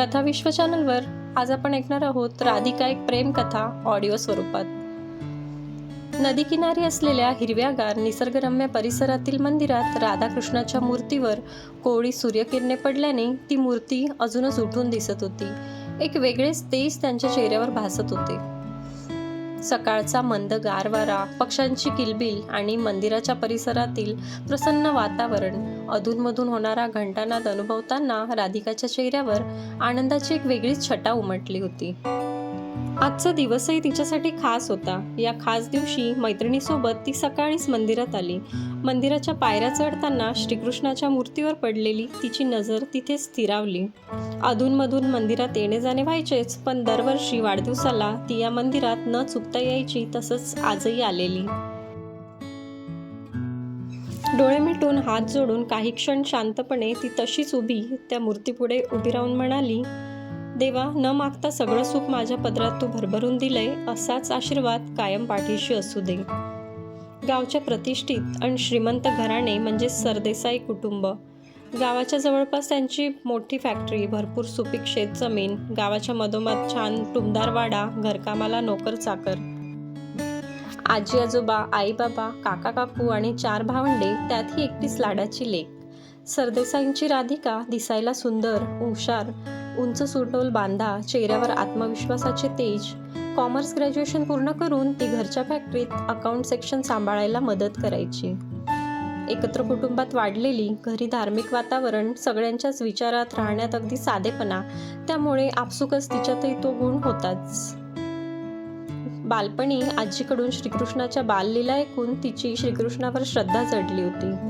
कथा विश्व चॅनलवर आज आपण ऐकणार आहोत राधिका एक प्रेमकथा ऑडिओ स्वरूपात. नदी किनारी असलेल्या हिरव्यागार निसर्गरम्य परिसरातील मंदिरात राधाकृष्णाच्या मूर्तीवर कोवळी सूर्यकिरणे पडल्याने ती मूर्ती अजूनच उठून दिसत होती. एक वेगळेच तेज त्यांच्या चेहऱ्यावर भासत होते. सकाळचा मंद गारवारा पक्ष्यांची किलबिल आणि मंदिराच्या परिसरातील प्रसन्न वातावरण अधूनमधून होणारा घंटानाद अनुभवताना राधिकाच्या चेहऱ्यावर आनंदाची एक वेगळीच छटा उमटली होती. आजचा दिवसही तिच्यासाठी खास होता. या खास दिवशी मैत्रिणीसोबत ती सकाळीच मंदिरात आली. मंदिराच्या पायऱ्या चढताना श्रीकृष्णाच्या मूर्तीवर पडलेली तिची नजर तिथे स्थिरावली. अधूनमधून मंदिरात येणे जाणे व्हायचेच पण दरवर्षी वाढदिवसाला ती या मंदिरात न चुकता यायची तसंच आजही आलेली. डोळे मिटून हात जोडून काही क्षण शांतपणे ती तशीच उभी त्या मूर्तीपुढे उभी राहून म्हणाली देवा न मागता सगळं सुख माझ्या पदरात तू भरभरून दिलंय असाच आशीर्वाद कायम पाठीशी असू दे. गावच्या प्रतिष्ठित आणि श्रीमंत घराणे म्हणजे सरदेसाई कुटुंब. गावाच्या जवळपास त्यांची मोठी फॅक्टरी भरपूर सुपीक शेत जमीन गावाच्या मधोमध छान टुमदार वाडा घरकामाला नोकर चाकर. आजी आजोबा आई बाबा काका काकू आणि चार भावंडे त्यातही एकटीच लाडाची लेक. सरदेसाईंची राधिका दिसायला सुंदर हुशार उंच सुटोल बांधा चेहऱ्यावर आत्मविश्वासाचे तेज कॉमर्स ग्रॅज्युएशन पूर्ण करून ती घरच्या फॅक्टरीत अकाउंट सेक्शन सांभाळायला मदत करायची. एकत्र कुटुंबात वाढलेली घरी धार्मिक वातावरण सगळ्यांच्याच विचारात राहण्यात अगदी साधेपणा त्यामुळे आपसुकच तिच्यातही तो गुण होताच. बालपणी आजीकडून श्रीकृष्णाच्या बाललीला ऐकून तिची श्रीकृष्णावर श्रद्धा जडली होती.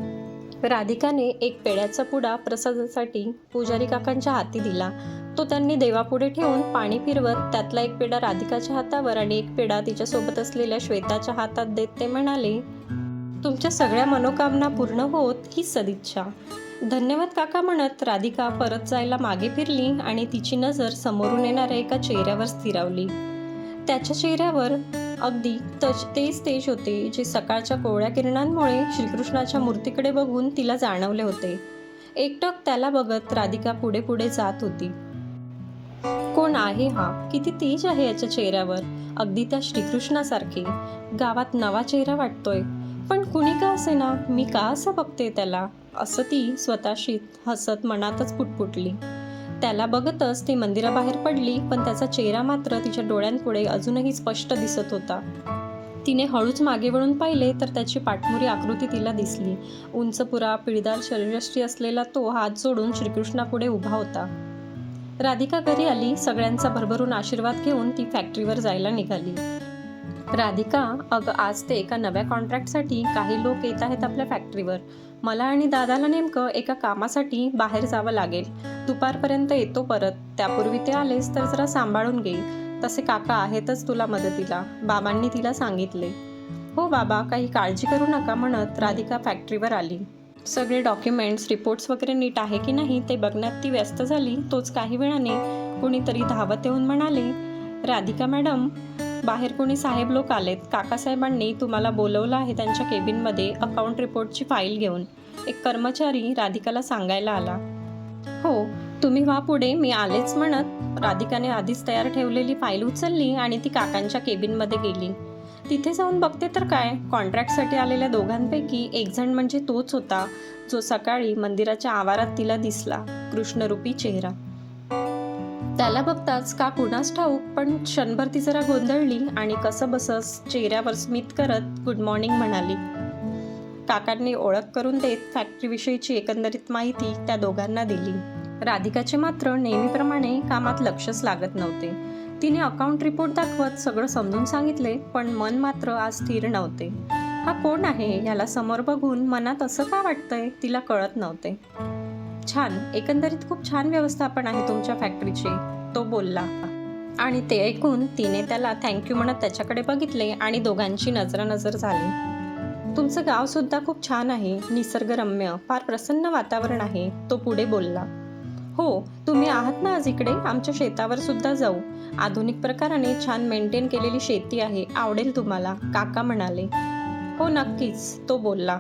राधिकाने एक पेड्याचा पुडा प्रसादासाठी पुजारी काकांच्या हाती दिला. तो त्यांनी देवापुढे ठेवून पाणी फिरवत त्यातला एक पेढा राधिकाच्या हातावर आणि एक पेढा तिच्यासोबत असलेल्या श्वेताच्या हातात देत ते म्हणाले तुमच्या सगळ्या मनोकामना पूर्ण होत ही सदिच्छा. धन्यवाद काका म्हणत राधिका परत जायला मागे फिरली आणि तिची नजर समोरून येणाऱ्या एका चेहऱ्यावर स्थिरावली. त्याच्या चेहऱ्यावर अगदी तच तेच तेज होते जे सकाळच्या कोवळ्या किरणांमुळे श्रीकृष्णाच्या मूर्तीकडे बघून तिला जाणवले होते. एकटक त्याला बघत राधिका पुढे पुढे जात होती. कोण आहे हा? किती तेज आहे याच्या चेहऱ्यावर. अगदी त्या श्रीकृष्णासारखे. गावात नवा चेहरा वाटतोय. पण कुणी का असे ना मी का असं बघते त्याला? असं ती स्वतःशी हसत मनातच पुटपुटली. त्याला बघतच ती मंदिराबाहेर पडली पण त्याचा चेहरा मात्र तिच्या डोळ्यांपुढे अजूनही स्पष्ट दिसत होता. तिने हळूच मागे वळून पाहिले तर त्याची पाठमुरी आकृती तिला दिसली. उंच पुरा पिळदार शरीरष्टी असलेला तो हात जोडून श्रीकृष्णापुढे उभा होता. राधिका घरी आली सगळ्यांचा भरभरून आशीर्वाद घेऊन ती फॅक्टरीवर जायला निघाली. राधिका अग आज ते एका नव्या कॉन्ट्रॅक्टसाठी काही लोक येत आहेत आपल्या फॅक्टरीवर. मला आणि दादाला नेमकं एका कामासाठी बाहेर जावं लागेल. दुपारपर्यंत येतो परत. त्यापूर्वी ते आलेस तर जरा सांभाळून घे तसे काका आहेतच तुला मदतीला. बाबांनी तिला सांगितले. हो बाबा काही काळजी करू नका म्हणत राधिका फॅक्टरीवर आली. सगळे डॉक्युमेंट्स रिपोर्ट्स वगैरे नीट आहे की नाही ते बघण्यात ती व्यस्त झाली. तोच काही वेळाने कुणीतरी धावत येऊन म्हणाले राधिका मॅडम बाहेर कोणी साहेब लोक आलेत. काकासाहेबांनी तुम्हाला बोलवलं आहे त्यांच्या केबिनमध्ये अकाउंट रिपोर्टची फाईल घेऊन. एक कर्मचारी राधिकाला सांगायला आला. हो तुम्ही व्हा पुढे मी आलेच म्हणत. राधिकाने आधीच तयार ठेवलेली फाईल उचलली आणि ती काकांच्या केबिनमध्ये गेली. तिथे जाऊन बघते तर काय? कॉन्ट्रॅक्टसाठी आलेल्या दोघांपैकी एक जण म्हणजे तोच होता जो सकाळी मंदिराच्या आवारात तिला दिसला. कृष्णरूपी चेहरा. त्याला बघताच का कुणास ठाऊक पण क्षणभर ती जरा गोंधळली आणि कसं बसस चेहऱ्यावर स्मित करत गुड मॉर्निंग म्हणाली. काकांनी ओळख करून देत फॅक्टरीविषयीची एकंदरीत माहिती त्या दोघांना दिली. राधिकाचे मात्र नेहमीप्रमाणे कामात लक्षच लागत नव्हते. तिने अकाउंट रिपोर्ट दाखवत सगळं समजून सांगितले पण मन मात्र आज स्थिर नव्हते. हा कोण आहे याला समोर बघून मनात असं का वाटतंय तिला कळत नव्हते. छान एकंदरीत खूप छान व्यवस्थापन आहे तुमच्या फॅक्टरीची तो बोलला. आणि ते ऐकून तिने त्याला थँक्यू म्हणत त्याच्याकडे बघितले आणि दोघांची नजरानजर झाली. तुमचं गाव सुद्धा खूप छान आहे निसर्गरम्य फार प्रसन्न वातावरण आहे तो पुढे बोलला. हो तुम्ही आहात ना आज इकडे? आमच्या शेतावर सुद्धा जाऊ. आधुनिक प्रकाराने छान मेंटेन केलेली शेती आहे आवडेल तुम्हाला काका म्हणाले. हो नक्कीच तो बोलला.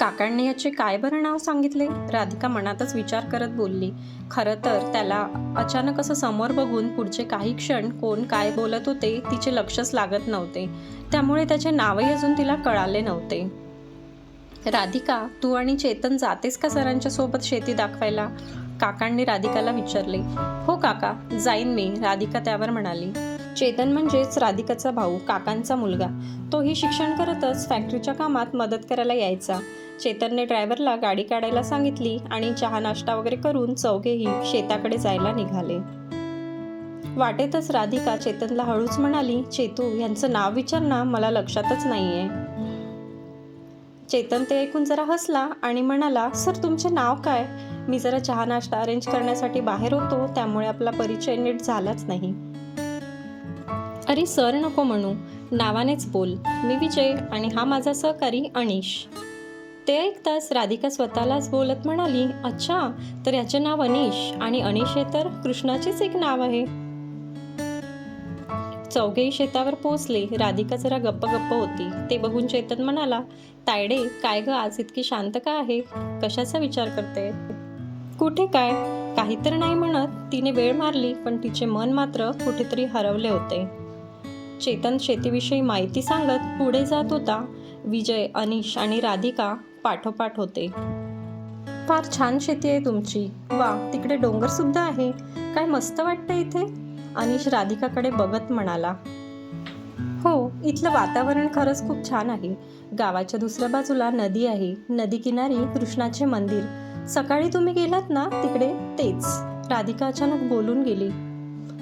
काकांनी याचे काय बरं नाव सांगितले? राधिका मनातच विचार करत बोलली. खरं तर त्याला अचानक असं समोर बघून पुढचे काही क्षण कोण काय बोलत होते तिचे लक्षच लागत नव्हते. त्यामुळे त्याचे नावही अजून तिला कळाले नव्हते. राधिका तू आणि चेतन जातेस का सरांच्या सोबत शेती दाखवायला? काकांनी राधिकाला विचारले. हो काका जाईन मी राधिका त्यावर म्हणाली. चेतन म्हणजेच राधिकाचा भाऊ काकांचा मुलगा. तोही शिक्षण करतच फॅक्टरीच्या कामात मदत करायला यायचा. चेतनने ड्रायव्हरला गाडी काढायला सांगितली आणि चहा नाश्ता वगैरे करून चौघेही शेताकडे जायला निघाले. वाटेतच राधिका चेतनला हळूच म्हणाली चेतू यांचं नाव विचारणं मला लक्षातच नाहीये. चेतन ते ऐकून जरा हसला आणि म्हणाला सर तुमचे नाव काय? मी जरा चहा नाश्ता अरेंज करण्यासाठी बाहेर होतो त्यामुळे आपला परिचय नीट झालाच नाही. अरे सर नको म्हणू. नावानेच बोल. मी विजय आणि हा माझा सहकारी अनिश. ते ऐकताच राधिका स्वतःलाच बोलत म्हणाली अच्छा तर याचे नाव अनिश आणि अनिश हे तर कृष्णाचेच एक नाव आहे. चौघेही शेतावर पोचले राधिका जरा गप्प गप्प होती. ते बघून चेतन म्हणाला तायडे काय ग आज इतकी शांत का आहे? कशाचा विचार करते? कुठे काय? काही तर नाही म्हणत. तिने वेळ मारली पण तिचे मन मात्र कुठेतरी हरवले होते. चेतन शेतीविषयी माहिती सांगत पुढे जात होता. विजय अनिश आणि राधिका पाठोपाठ होते. फार छान शेती आहे तुमची. वा तिकडे डोंगर सुद्धा आहे. काय मस्त वाटतं इथे? अनिश राधिकाकडे बघत म्हणाला. हो इथलं वातावरण खरंच खूप छान आहे. गावाच्या दुसऱ्या बाजूला नदी आहे. नदी किनारी कृष्णाचे मंदिर. सकाळी तुम्ही गेलात ना तिकडे? तेच. राधिका अचानक बोलून गेली.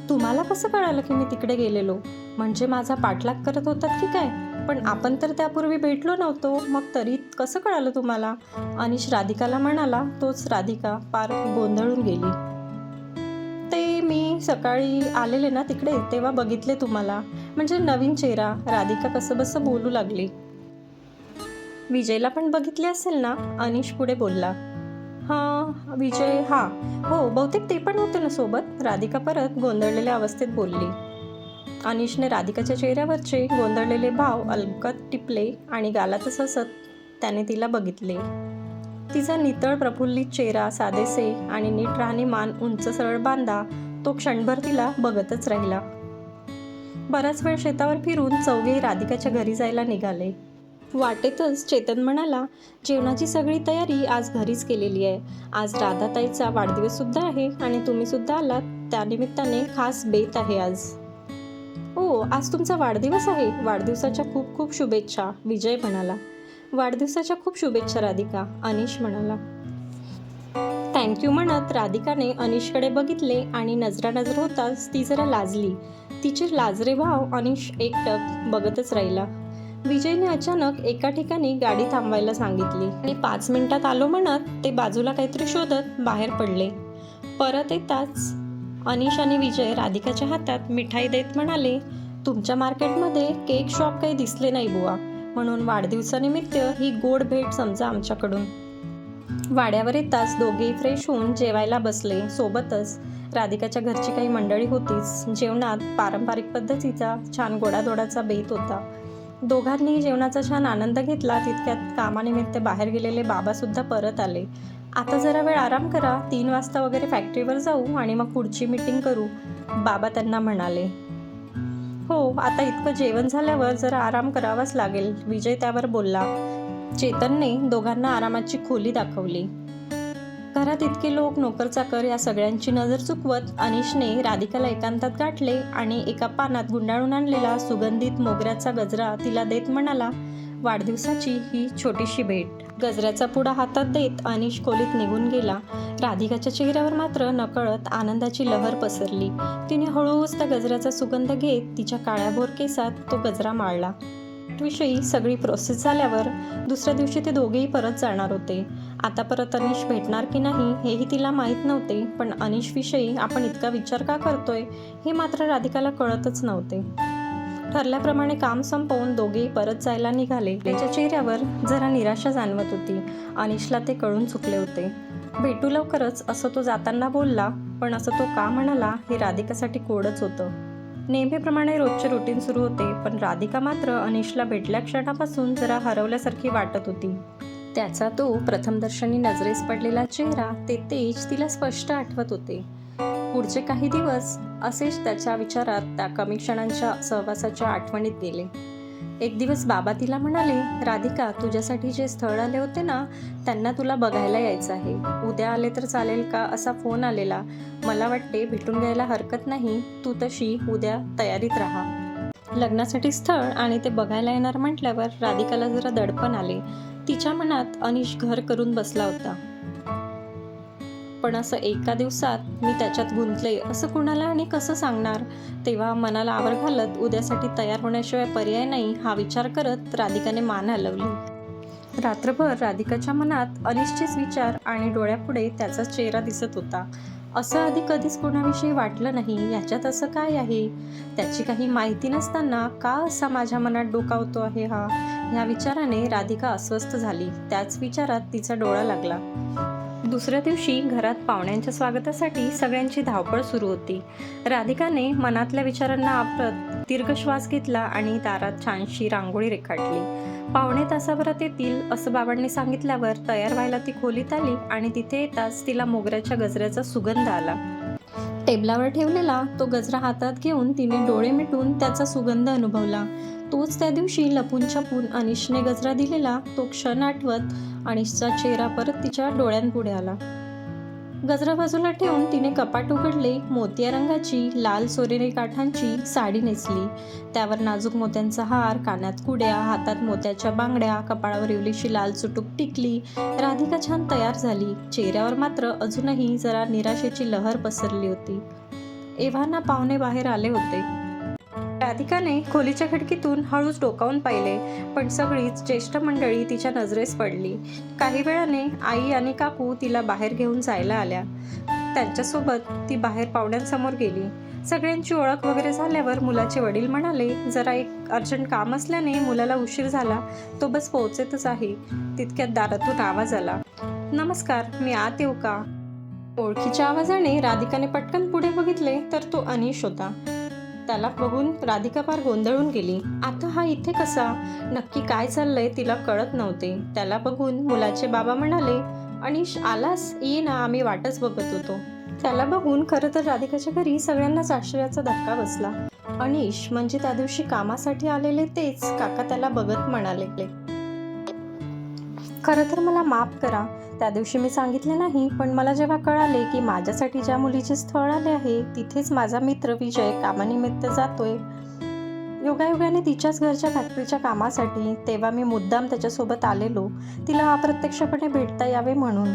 तुम्हाला कसं कळालं की मी तिकडे गेलेलो? म्हणजे माझा पाठलाग करत होतात की काय? पण आपण तर त्यापूर्वी भेटलो नव्हतो. मग तरी कसं कळालं तुम्हाला? अनिश राधिकाला म्हणाला तोच राधिका पार गोंधळून गेली. ते मी सकाळी आलेले ना तिकडे तेव्हा बघितले तुम्हाला. म्हणजे नवीन चेहरा. राधिका कसं बसं बोलू लागली. विजयला पण बघितले असेल ना? अनिश पुढे बोलला. हां विजय हां. हो बहुतेक ते पण होते ना सोबत? राधिका परत गोंधळलेल्या अवस्थेत बोलली. अनिशने राधिकाच्या चेहऱ्यावरचे गोंधळलेले भाव अलगत टिपले आणि गालातच हसत त्याने तिला बघितले. तिचा नितळ प्रफुल्लित चेहरा साधेसे आणि नीट राहणे मान उंच सरळ बांधा तो क्षणभर तिला बघतच राहिला. बराच वेळ शेतावर फिरून चौघे राधिकाच्या घरी जायला निघाले. वाटेतच चेतन म्हणाला जेवणाची सगळी तयारी आज घरीच केलेली आहे. आज राधाताईचा वाढदिवस सुद्धा आहे आणि तुम्ही सुद्धा आलात. त्यानिमित्ताने खास बेत आहे आज. ओ आज तुमचा वाढदिवस आहे. वाढदिवसाच्या खूप खूप शुभेच्छा. विजय म्हणाला. वाढदिवसाच्या खूप शुभेच्छा राधिका. अनिश म्हणाला. थँक्यू म्हणत राधिकाने अनिशकडे बघितले आणि नजरा नजर होताच ती जरा लाजली. तिचे लाजरे भाव अनिश एकटक बघतच राहिला. विजयने अचानक एका ठिकाणी गाडी थांबवायला सांगितली. आणि पाच मिनिटात आलो म्हणत ते बाजूला काहीतरी शोधत बाहेर पडले. परत येताच अनिश आणि विजय राधिकाच्या हातात मिठाई देत म्हणाले तुमच्या मार्केटमध्ये केक शॉप काही दिसले नाही बुवा. म्हणून वाढदिवसानिमित्त ही गोड भेट समजा आमच्याकडून. वाड्यावर येताच दोघेही फ्रेश होऊन जेवायला बसले. सोबतच राधिकाच्या घरची काही मंडळी होतीच. जेवणात पारंपरिक पद्धतीचा छान गोडाधोडाचा बेत होता. दोघांनीही जेवणाचा छान आनंद घेतला. तितक्यात कामानिमित्त बाहेर गेलेले बाबासुद्धा परत आले. आता जरा वेळ आराम करा. तीन वाजता वगैरे फॅक्टरीवर जाऊ आणि मग पुढची मीटिंग करू बाबा त्यांना म्हणाले. हो आता इतकं जेवण झाल्यावर जरा आराम करावाच लागेल. विजय त्यावर बोलला. चेतनने दोघांना आरामाची खोली दाखवली. घरात इतके लोक नोकर चाकर या सगळ्यांची नजर चुकवत अनिशने राधिकाला एकांतात गाठले आणि एका पानात गुंडाळून आणलेला सुगंधित मोगऱ्याचा गजरा तिला देत म्हणाला वाढदिवसाची ही छोटीशी भेट. गजऱ्याचा पुडा हातात देत अनिश खोलीत निघून गेला. राधिकाच्या चेहऱ्यावर मात्र नकळत आनंदाची लहर पसरली. तिने हळूहळूच त्या गजऱ्याचा सुगंध घेत तिच्या काळ्याभोर केसात तो गजरा माळला. विषयी सगळी प्रोसेस झाल्यावर दुसऱ्या दिवशी ते दोघेही परत जाणार होते. आता परत अनिश भेटणार की नाही हेही तिला माहीत नव्हते. पण अनिशविषयी आपण इतका विचार का करतोय हे मात्र राधिकाला कळतच नव्हते. ठरल्याप्रमाणे काम संपवून दोघेही परत जायला निघाले. त्याच्या चेहऱ्यावर जरा निराशा जाणवत होती. अनिशला ते कळून चुकले होते. भेटू लवकरच असं तो जाताना बोलला पण असं तो का म्हणाला हे राधिकासाठी कोडच होतं. नेहमीप्रमाणे रोजचे रुटीन सुरू होते पण राधिका मात्र अनिशला भेटल्या क्षणापासून जरा हरवल्यासारखी वाटत होती. त्याचा तो प्रथमदर्शनी नजरेस पडलेला चेहरा ते तेज तिला स्पष्ट आठवत होते. पुढचे काही दिवस असेच त्याच्या विचारात त्या कमी क्षणांच्या सहवासाच्या आठवणीत गेले. एक दिवस बाबा तिला म्हणाले राधिका तुझ्यासाठी जे स्थळ आले होते ना त्यांना तुला बघायला यायचं आहे. उद्या आले तर चालेल का असा फोन आलेला. मला वाटते भेटून घ्यायला हरकत नाही. तू तशी उद्या तयारीत राहा. लग्नासाठी स्थळ आणि ते बघायला येणार म्हटल्यावर राधिकाला जरा दडपण आले. तिच्या मनात अनिश घर करून बसला होता. पण असं एका दिवसात मी त्याच्यात गुंतले असं कुणाला आणि कसं सांगणार? तेव्हा मनाला आवर घालत उद्यासाठी तयार होण्याशिवाय पर्याय नाही हा विचार करत राधिकाने मान हलवली. रात्रभर राधिकाच्या मनात अनिशचेच विचार आणि डोळ्यापुढे त्याचा चेहरा दिसत होता. असं आधी कधीच कोणाविषयी वाटलं नाही याच्यात असं काय आहे? त्याची काही माहिती नसताना का असा माझ्या मनात डोकावतो आहे हा? ह्या विचाराने राधिका अस्वस्थ झाली. त्याच विचारात तिचा डोळा लागला. दुसऱ्या दिवशी घरात पाहुण्यांच्या स्वागतासाठी सगळ्यांची धावपळ सुरू होती. राधिकाने मनातल्या विचारांना आपत दीर्घ श्वास घेतला आणि दारात छानशी रांगोळी रेखाटली. पावणे तासाभरात येतील असं बाबांनी सांगितल्यावर तयार व्हायला ती खोलीत आली आणि तिथे येताच तिला मोगऱ्याच्या गजऱ्याचा सुगंध आला. टेबलावर ठेवलेला तो गजरा हातात घेऊन तिने डोळे मिटून त्याचा सुगंध अनुभवला. तोच त्या दिवशी लपून छपून अनिशने गजरा दिलेला तो क्षण आठवत अनिशचा चेहरा परत तिच्या डोळ्यांपुढे आला. गजरा बाजूला ठेवून तिने कपाट उघडले मोतिया रंगाची लाल सोनेरी काठांची साडी नेसली. त्यावर नाजूक मोत्यांचा हार कानात कुड्या हातात मोत्याच्या बांगड्या कपाळावर इवलीशी लाल चुटूक टिकली. राधिका छान तयार झाली. चेहऱ्यावर मात्र अजूनही जरा निराशेची लहर पसरली होती. एव्हाना पाहुणे बाहेर आले होते. राधिकाने खोलीच्या खिडकीतून हळूच डोकावून पाहिले पण सगळीच ज्येष्ठ मंडळी तिच्या नजरेस पडली. काही वेळाने आई आणि काकू तिला बाहेर घेऊन जायला आल्या. त्यांच्यासोबत ती बाहेर पाहुण्यांसमोर गेली. सगळ्यांची ओळख वगैरे झाल्यावर मुलाचे वडील म्हणाले जरा एक अर्जंट काम असल्याने मुलाला उशीर झाला तो बस पोहोचतच आहे. तितक्यात दारातून आवाज आला नमस्कार मी आत येऊ का? ओळखीच्या आवाजाने राधिकाने पटकन पुढे बघितले तर तो अनिश होता. त्याला बघून राधिका फार गोंधळून गेली. आता हा इथे कसा? नक्की काय चाललंय तिला कळत नव्हते. त्याला बघून मुलाचे बाबा म्हणाले अनिश आलास? ये ना आम्ही वाटच बघत होतो. त्याला बघून खरं तर राधिकाच्या घरी सगळ्यांनाच आश्चर्याचा धक्का बसला. अनिश म्हणजे त्या दिवशी कामासाठी आलेले तेच? काका त्याला बघत म्हणाले. खरं तर मला माफ करा. त्या दिवशी मी सांगितले नाही पण मला जेव्हा कळाले की माझ्यासाठी ज्या मुलीचे स्थळ आले आहे तिथेच माझा मित्र विजय कामानिमित्त जातोय. योगायोगाने तिच्याच घरच्या फॅक्टरीच्या कामासाठी तेव्हा मी मुद्दाम त्याच्यासोबत आलेलो. तिला अप्रत्यक्षपणे भेटता यावे म्हणून.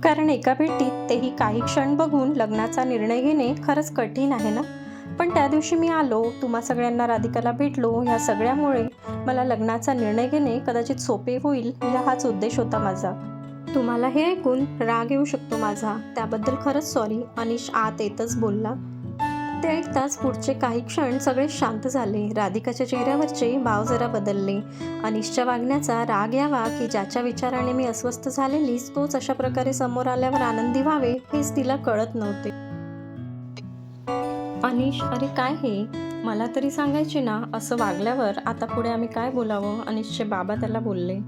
कारण एका भेटीत तेही काही क्षण बघून लग्नाचा निर्णय घेणे खरंच कठीण आहे ना? पण त्या दिवशी मी आलो तुम्हा सगळ्यांना राधिकाला भेटलो ह्या सगळ्यामुळे मला लग्नाचा निर्णय घेणे कदाचित सोपे होईल हाच उद्देश होता माझा. तुम्हाला हे ऐकून राग येऊ शकतो माझा. त्याबद्दल खरंच सॉरी अनिश आत येतच बोलला. ते ऐकताच पुढचे काही क्षण सगळे शांत झाले. राधिकाच्या चेहऱ्यावरचे भाव जरा बदलले. अनिशच्या वागण्याचा राग यावा की ज्याच्या विचाराने मी अस्वस्थ झालेलीच तोच अशा प्रकारे समोर आल्यावर आनंदी व्हावे हेच तिला कळत नव्हते. अनिश अरे काय हे? मला तरी सांगायचे ना असं वागल्यावर आता पुढे आम्ही काय बोलावं? अनिशचे बाबा त्याला बोलले.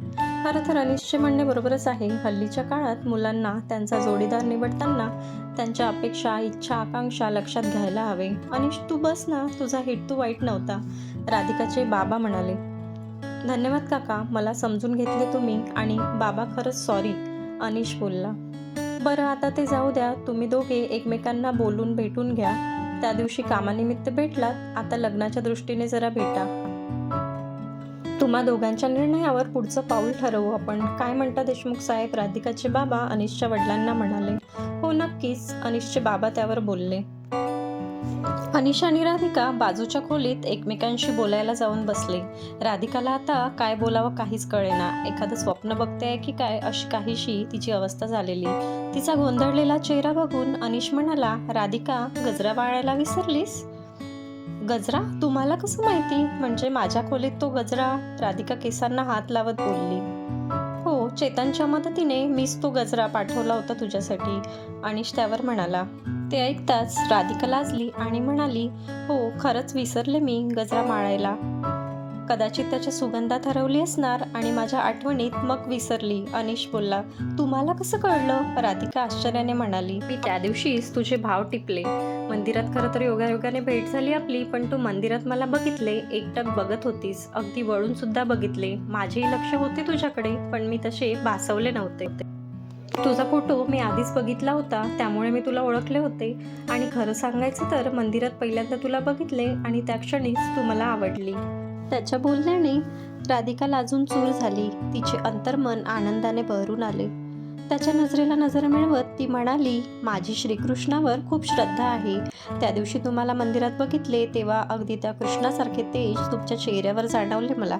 खरं तर अनिशचे म्हणणे बरोबरच आहे. हल्लीच्या काळात मुलांना त्यांचा जोडीदार निवडताना त्यांच्या अपेक्षा इच्छा आकांक्षा लक्षात घ्यायला हवे. अनिश तू बस ना तुझा हेतू वाईट नव्हता राधिकाचे बाबा म्हणाले. धन्यवाद काका मला समजून घेतले तुम्ही आणि बाबा खरंच सॉरी अनिश बोलला. बरं आता ते जाऊ द्या तुम्ही दोघे एकमेकांना बोलून भेटून घ्या. त्या दिवशी कामानिमित्त भेटलात आता लग्नाच्या दृष्टीने जरा भेटा. तुम्हा दोघांच्या निर्णयावर पुढचं पाऊल ठरवू. आपण काय म्हणता देशमुख साहेब? राधिकाचे बाबा अनिशच्या वडिलांना म्हणाले. हो नक्कीच अनिशचे बाबा त्यावर बोलले. अनिश आणि राधिका बाजूच्या खोलीत एकमेकांशी बोलायला जाऊन बसले. राधिकाला आता काय बोलावं काहीच कळेना. एखादं स्वप्न बघते की काय अशी काहीशी तिची अवस्था झालेली. तिचा गोंधळलेला चेहरा बघून अनिश म्हणाला राधिका गजरा वाळायला विसरलीस? गजरा तुम्हाला कसं माहिती? म्हणजे माझ्या खोलीत तो गजरा राधिका केसांना हात लावत बोलली. हो चेतनच्या मदतीने मीच तो गजरा पाठवला होता तुझ्यासाठी. अनिश त्यावर म्हणाला ते ऐकताच राधिका लाजली आणि म्हणाली हो खरंच विसरले मी गजरा माळायला. कदाचित त्याच्या सुगंधात हरवली असणार आणि माझ्या आठवणीत मग विसरली. अनिश बोलला तुम्हाला कसं कळलं? राधिका आश्चर्याने म्हणाली मी त्या दिवशीच तुझे भाव टिपले. मंदिरात खरं तर योगायोगाने भेट झाली आपली पण तू मंदिरात मला बघितले एकटक बघत होतीस. अगदी वळून सुद्धा बघितले. माझेही लक्ष होते तुझ्याकडे पण मी तसे भासवले नव्हते. तुझा फोटो मी आधीच बघितला होता त्यामुळे मी तुला ओळखले होते. आणि खरं सांगायचं तर मंदिरात पहिल्यांदा तुला बघितले आणि त्या क्षणीच तू मला आवडली. त्याच्या बोलण्याने राधिका लाजून चूर झाली. तिचे अंतर्मन आनंदाने बहरून आले. त्याच्या नजरेला नजर मिळवत ती म्हणाली माझी श्रीकृष्णावर खूप श्रद्धा आहे. त्या दिवशी तुम्हाला मंदिरात बघितले तेव्हा अगदी त्या कृष्णासारखे तेज तुमच्या चेहऱ्यावर जाणवले मला.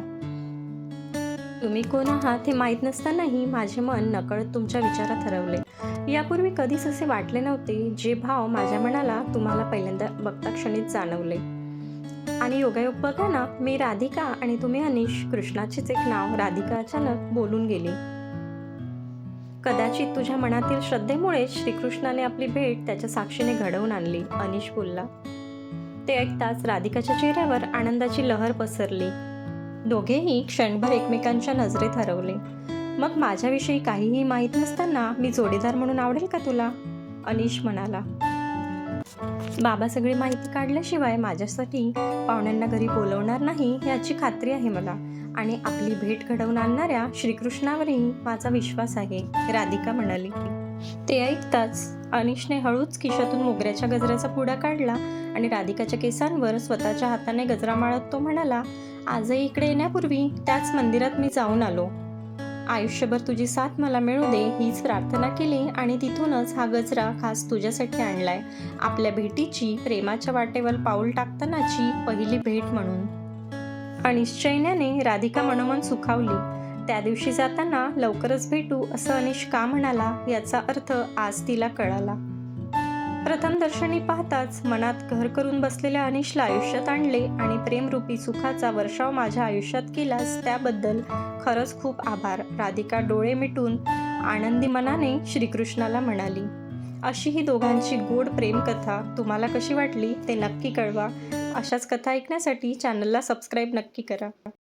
तुम्ही कोण आहात हे माहीत नसतानाही माझे मन नकळत तुमच्या विचारात हरवले. यापूर्वी कधीच असे वाटले नव्हते. जे भाव माझ्या मनाला तुम्हाला पहिल्यांदा बघता क्षणीच जाणवले. आणि योगायोग बघा ना मी राधिका आणि तुम्ही अनिश कृष्णाचेच एक नाव राधिका अचानक बोलून गेली. कदाचित तुझ्या मनातील श्रद्धेमुळे श्रीकृष्णाने आपली भेट त्याच्या साक्षीने घडवून आणली अनिश बोलला. ते ऐकताच राधिकाच्या चेहऱ्यावर आनंदाची लहर पसरली. दोघेही क्षणभर एकमेकांच्या नजरेत हरवले. मग माझ्याविषयी काहीही माहीत नसताना मी जोडीदार म्हणून आवडेल का तुला? अनिश म्हणाला. बाबा सगळी माहिती काढल्याशिवाय माझ्यासाठी पाहुण्यांना घरी बोलवणार नाही याची खात्री आहे मला. आणि आपली भेट घडवून आणणाऱ्या श्रीकृष्णावरही माझा विश्वास आहे राधिका म्हणाली. ते ऐकताच अनिशने हळूच खिशातून मोगऱ्याच्या गजऱ्याचा पुडा काढला आणि राधिकाच्या केसांवर स्वतःच्या हाताने गजरा माळत तो म्हणाला आजही इकडे येण्यापूर्वी त्याच मंदिरात मी जाऊन आलो. आयुष्यभर तुझी साथ मला मिळू दे हीच प्रार्थना केली आणि तिथूनच हा गजरा खास तुझ्यासाठी आणलाय. आपल्या भेटीची प्रेमाच्या वाटेवर पाऊल टाकतानाची पहिली भेट म्हणून. अनिश्चैन्याने राधिका मनोमन सुखावली. त्या दिवशी जाताना लवकरच भेटू असं अनिश का म्हणाला याचा अर्थ आज तिला कळाला. प्रथम दर्शनी पाहताच मनात घर करून बसलेल्या अनिशला आयुष्यात आणले आणि प्रेमरूपी सुखाचा वर्षाव माझ्या आयुष्यात केलास त्याबद्दल खरंच खूप आभार. राधिका डोळे मिटून आनंदी मनाने श्रीकृष्णाला म्हणाली अशी ही दोघांची गोड प्रेमकथा तुम्हाला कशी वाटली ते नक्की कळवा. अशाच कथा ऐकण्यासाठी चॅनलला सबस्क्राईब नक्की करा.